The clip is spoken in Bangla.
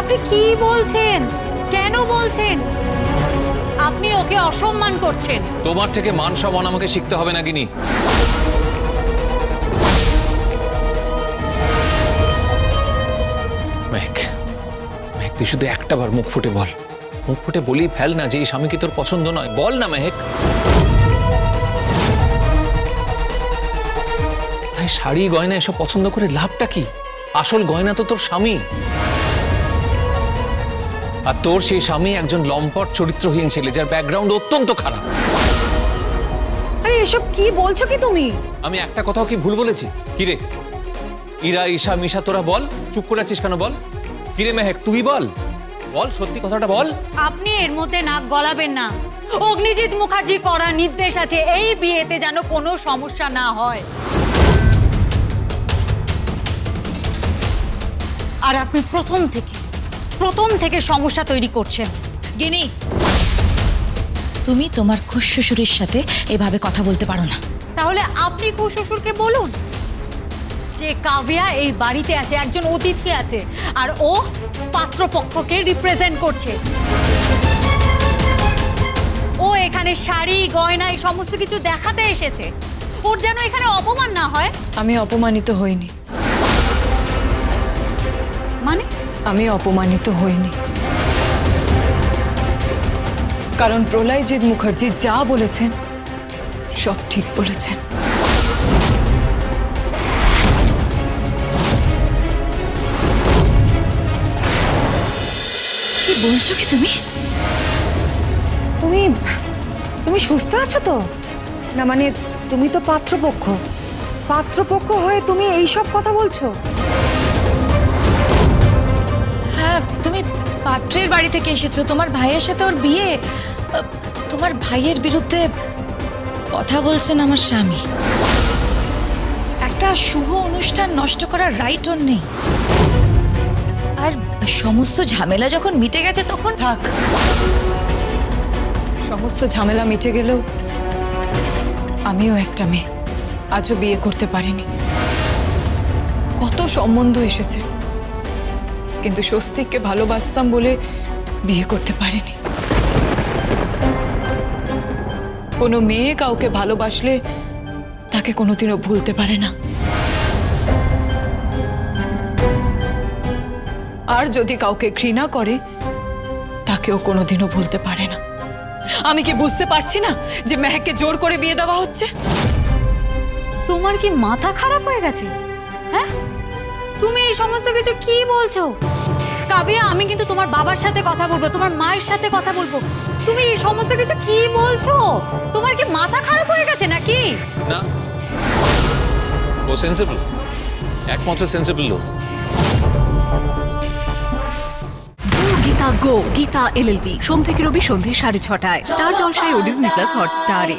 আপনি কি বলছেন? কেন বলছেন? আপনি ওকে অসম্মান করছেন। তোমার থেকে মান সম্মান আমাকে শিখতে হবে না, গিনি। তুই শুধু একটা বার মুখ ফুটে বল। মুখ ফুটে বলেই ফেল না যে এই স্বামীকে তোর পছন্দ নয়। বল না মেহেক তাই শাড়ি, গয়না, এসব পছন্দ করে লাভটা কি? আসল গয়না তো তোর স্বামী। আর তোর সেই স্বামী একজন লম্পট চরিত্রহীন ছেলে যার ব্যাকগ্রাউন্ড অত্যন্ত খারাপ। আরে এসব কি বলছো কি তুমি? আমি একটা কথাও কি ভুল বলেছি? কিরে ইরা ঈশা মিশা তোরা বল। চুপ করে আছিস কেন বল? কিরে মেহেক তুই বল। বল সত্যি কথাটা বল। আপনি এর মধ্যে নাক গলাবেন না। অগ্নিজিৎ মুখার্জি করা নির্দেশ আছে এই বিয়েতে যেন কোনো সমস্যা না হয়। আর আপনি প্রথম থেকে প্রথম থেকে সমস্যা তৈরি করছেন গিনি তুমি তোমার খুশ শ্বশুরের সাথে এভাবে কথা বলতে পারো না। তাহলে আপনি খুশ শ্বশুরকে বলুন যে কাভিয়া এই বাড়িতে আছে একজন অতিথি আছে আর ও পাত্রপক্ষকে রিপ্রেজেন্ট করছে। ও এখানে শাড়ি গয়না এই সমস্ত কিছু দেখাতে এসেছে। ওর যেন এখানে অপমান না হয়। আমি অপমানিত হইনি। আমি অপমানিত হইনি। কারণ প্রলয়জিৎ মুখার্জি যা বলেছেন সব ঠিক বলেছেন। কি বলছো কি তুমি? তুমি তুমি সুস্থ আছো তো? না মানে তুমি তো পাত্রপক্ষ। পাত্রপক্ষ হয়ে তুমি এই সব কথা বলছো? তুমি পাত্রের বাড়ি থেকে এসেছ, তোমার ভাইয়ের সাথে ওর বিয়ে? তোমার ভাইয়ের বিরুদ্ধে কথা বলছেন আমার স্বামী। একটা শুভ অনুষ্ঠান নষ্ট করার রাইট ওর নেই। আর সমস্ত ঝামেলা যখন মিটে গেছে তখন থাক। সমস্ত ঝামেলা মিটে গেলেও আমিও একটা মেয়ে। আজও বিয়ে করতে পারিনি। কত সম্বন্ধ এসেছে। কিন্তু স্বস্তিককে ভালোবাসতাম বলে বিয়ে করতে পারিনি। কোনো মেয়ে কাউকে ভালোবাসলে তাকে কোনোদিনও ভুলতে পারে না। আর যদি কাউকে ঘৃণা করে, তাকেও কোনোদিনও ভুলতে পারে না। আমি কি বুঝতে পারছি না যে মেহককে জোর করে বিয়ে দেওয়া হচ্ছে? তোমার কি মাথা খারাপ হয়ে গেছে? এই সমস্ত কিছু কি বলছো? কাবিয়া আমি কিন্তু তোমার বাবার সাথে কথা বলব তোমার মায়ের সাথে কথা বলব। তুমি এই সমস্ত কিছু কি বলছো? তোমার কি মাথা খারাপ হয়ে গেছে নাকি? না। ও সেন্সিবল একমাত্র সেন্সিবল লোক। Gita go Gita LLB. সোম থেকে রবি সন্ধে সাড়ে ছটায়। স্টার জলসায় ও ডিজনি প্লাস হটস্টারে।